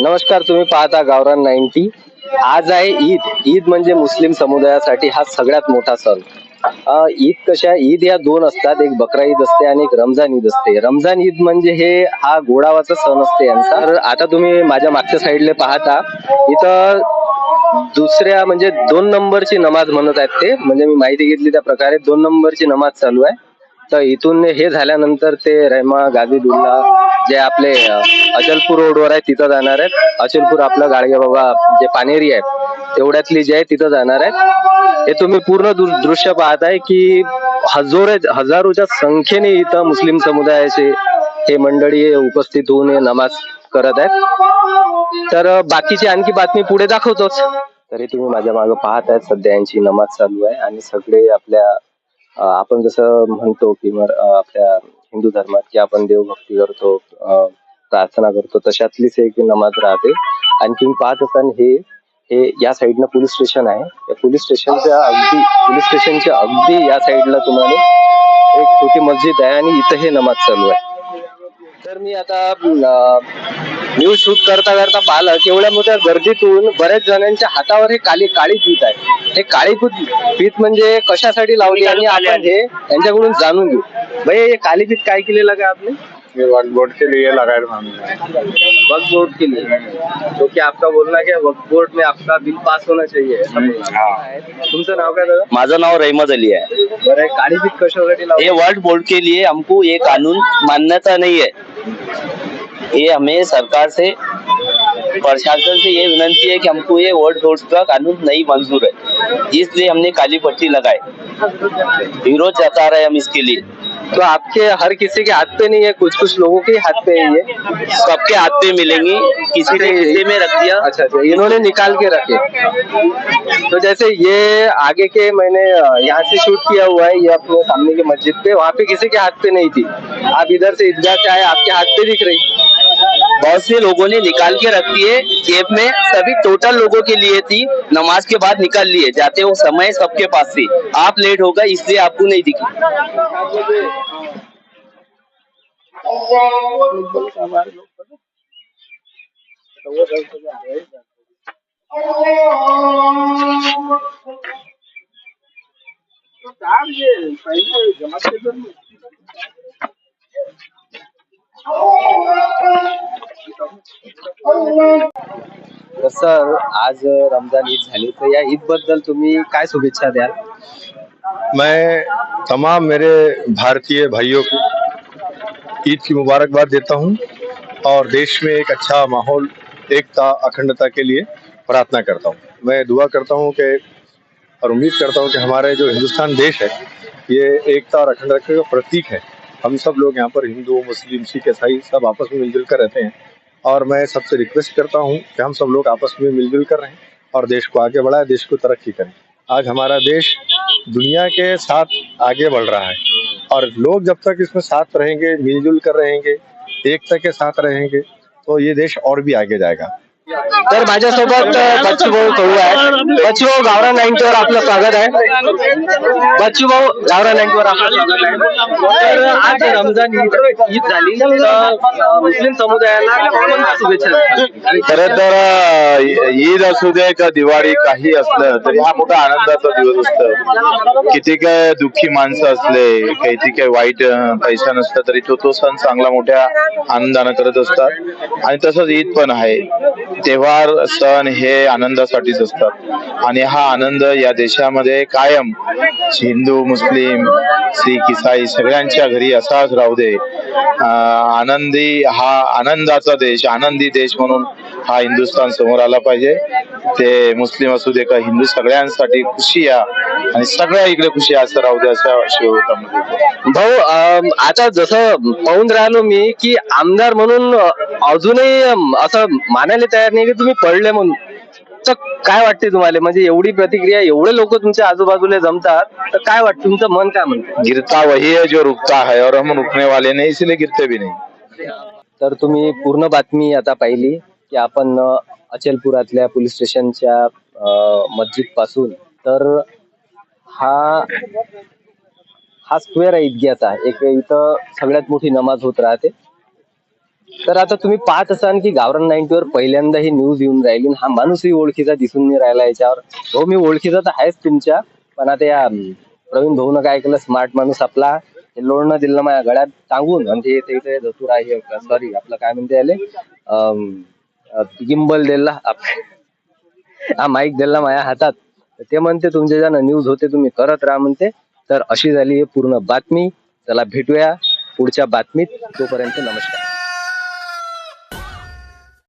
नमस्कार तुम्ही पाहता गावरान नाईन्टी. आज आहे ईद. ईद म्हणजे मुस्लिम समुदायासाठी हा सगळ्यात मोठा सण. ईद कशा ईद या दोन असतात. एक बकरा ईद असते आणि एक रमजान ईद असते. रमजान ईद म्हणजे हे हा गोडावाचा सण असते यांचा. तर आता तुम्ही माझ्या मागच्या साईडला पाहता. इथं दुसऱ्या म्हणजे दोन नंबरची नमाज म्हणत आहेत ते. म्हणजे मी माहिती घेतली त्या प्रकारे दोन नंबरची नमाज चालू आहे. तर इथून हे झाल्यानंतर ते रहमा गाझीदुल्ला जे आपले अचलपूर रोडवर आहे तिथं जाणार आहेत. अचलपूर आपलं गाडगे बाबा जे पानेरी आहे तेवढ्यातली जे आहे तिथं जाणार आहेत. हे तुम्ही पूर्ण दृश्य पाहताय की हजोरे हजारोच्या संख्येने इथं मुस्लिम समुदायाचे हे मंडळी उपस्थित होऊन हे नमाज करत आहेत. तर बाकीची आणखी बातमी पुढे दाखवतोच. तरी तुम्ही माझ्या मागे पाहत आहेत सध्या यांची नमाज चालू आहे आणि सगळे आपल्या आपण जसं म्हणतो की आपल्या हिंदू धर्मात की आपण देवभक्ती करतो प्रार्थना करतो तशातलीच एक नमाज राहते. आणखी पाच पाहत हे हे या साईडनं पोलीस स्टेशन आहे. या पोलीस स्टेशनच्या अगदी पोलीस स्टेशनच्या अगदी या साईडला तुम्हाला एक छोटी मस्जिद आहे आणि इथं हे नमाज चालू आहे. तर मी आता न्यूज शूट करता करता पाहिलं की एवढ्या मोठ्या गर्दीतून बऱ्याच जणांच्या हातावर हे काली काळी पीठ आहे. हे काळी पीठ पीठ म्हणजे कशासाठी लावली आणि आपण हे यांच्याकडून जाणून घेऊ. भाई ये काली पीठ काय केलेलं काय आपने ये वक्फ बोर्ड के लिए लगाए बोर्ड के लिए. तो क्या आपका बोलना है वक्फ बोर्ड में आपका बिल पास होना चाहिए. है. तुमचं नाव काय दादा? माझं नाव रहमत अली है बरं हे काळी पीठ कशासाठी लावली? ये वर्ल्ड बोर्ड के लिए हमको ये कानून मान्यता नहीं है. ये हमें सरकार से प्रशासन से ये विनती है कि हमको ये वर्ल्ड बोर्ड का कानून नहीं मंजूर है इसलिए हमने काली पट्टी लगाई। विरोध जता रहे हम इसके लिए। तो आपके हर किसी के हाथ पे नहीं है? कुछ कुछ लोगों के हाथ पे है ये सबके हाथ पे मिलेंगी। किसी ने हिस्से में रख दिया। अच्छा अच्छा इन्होंने निकाल के रखे। तो जैसे ये आगे के मैंने यहाँ से शूट किया हुआ है ये अपने सामने की मस्जिद पे वहाँ पे किसी के हाथ पे नहीं थी। आप इधर से ईदगाह से आए आपके हाथ पे दिख रही। बहुत से लोगों ने निकाल के रखी है जेब में। सभी टोटल लोगों के लिए थी। नमाज़ के बाद निकाल लिए। जाते वो समय सबके पास थी। आप लेट हो गए, इसलिए आपको नहीं दिखी। सर, आज रमज़ान ईद तर या ईद बद्दल तुम्ही काय शुभेच्छा द्याल? मैं तमाम मेरे भारतीय भाइयों को ईद की मुबारकबाद देता हूँ और देश में एक अच्छा माहौल, एकता, अखंडता के लिए प्रार्थना करता हूँ। मैं दुआ करता हूँ कि और उम्मीद करता हूँ कि हमारे जो हिंदुस्तान देश है, ये एकता और अखंडता का प्रतीक है। हम सब लोग यहाँ पर हिंदू, मुस्लिम, सिख, ईसाई सब आपस में मिलजुल कर रहते हैं। और मैं सबसे रिक्वेस्ट करता हूँ कि हम सब लोग आपस में मिलजुल कर रहें और देश को आगे बढ़ाए, देश को तरक्की करें। आज हमारा देश दुनिया के साथ आगे बढ़ रहा है और लोग जब तक इसमें साथ रहेंगे, मिलजुल कर रहेंगे, एकता के साथ रहेंगे तो ये देश और भी आगे जाएगा। तर माझ्यासोबत अ, बच्चू भाऊ कहू आहे. बच्चू भाऊ गावरा नाईन्टीवर आपलं स्वागत आहे. बच्चू भाऊ गावरा नाईन्टीवर आपलं स्वागत आहे. तर आज रमजान ईद झाली मुस्लिम समुदायाला शुभेच्छा? खर तर ईद असू दे का दिवाळी काही असलं तरी हा मोठा आनंदाचा दिवस असतो. किती काय दुःखी माणसं असले किती काय वाईट पैसा नसला तरी तो तो सण चांगला मोठ्या आनंदानं करत असतात. आणि तसंच ईद पण आहे. तेव्हार सण हे आनंदासाठीच असतात. आणि हा आनंद या देशामध्ये कायम. हिंदू मुस्लिम सिख इसाई सगळ्यांच्या घरी असाच राहू दे. आनंदी हा आनंदाचा देश आनंदी देश म्हणून हा हिंदुस्थान समोर आला पाहिजे. ते मुस्लिम असू दे का हिंदू सगळ्यांसाठी खुशी या. आणि सगळ्या इकडे खुशी असं राहू दे असं शिवकामध्ये भाऊ आता जसं पाहून राहिलो मी की आमदार म्हणून अजूनही असं मानायला तयार नाही की तुम्ही पडले म्हणून. काय वाटते तुम्हाला? म्हणजे एवढी प्रतिक्रिया एवढे लोक तुमच्या आजूबाजूला जमतात तर काय वाटतं? तुमचं मन काय म्हणतं? गिरता वही है जो रुकता है और हम रुकने वाले नहीं इसलिए गिरते भी नहीं. तर तुम्ही पूर्ण बातमी आता पाहिली. की आपण अचलपुरातल्या पोलीस स्टेशनच्या मस्जिदपासून तर हा हा स्क्वेअर आहे ईदग्याचा एक इथं सगळ्यात मोठी नमाज होत राहते. तर आता तुम्ही पाहत असाल की गावरान नाईन्टीवर पहिल्यांदा ही न्यूज येऊन राहिली हा माणूसही ओळखीचा दिसून नाही राहिला याच्यावर. हो मी ओळखीचा तर आहेच तुमच्या पण आता या प्रवीण भाऊनं काय केलं? स्मार्ट माणूस आपला हे लोणनं दिलं माझ्या गळ्यात टांगून आणि ते इथे इथे धतूर आहे सॉरी आपलं काय म्हणते याले? गिंबल दिला हा माईक दिला माझ्या हातात. ते म्हणते तुमचे ज्यानं न्यूज होते तुम्ही करत राहा म्हणते. तर अशी झाली पूर्ण बातमी. चला भेटूया पुढच्या बातमीत. तोपर्यंत नमस्कार.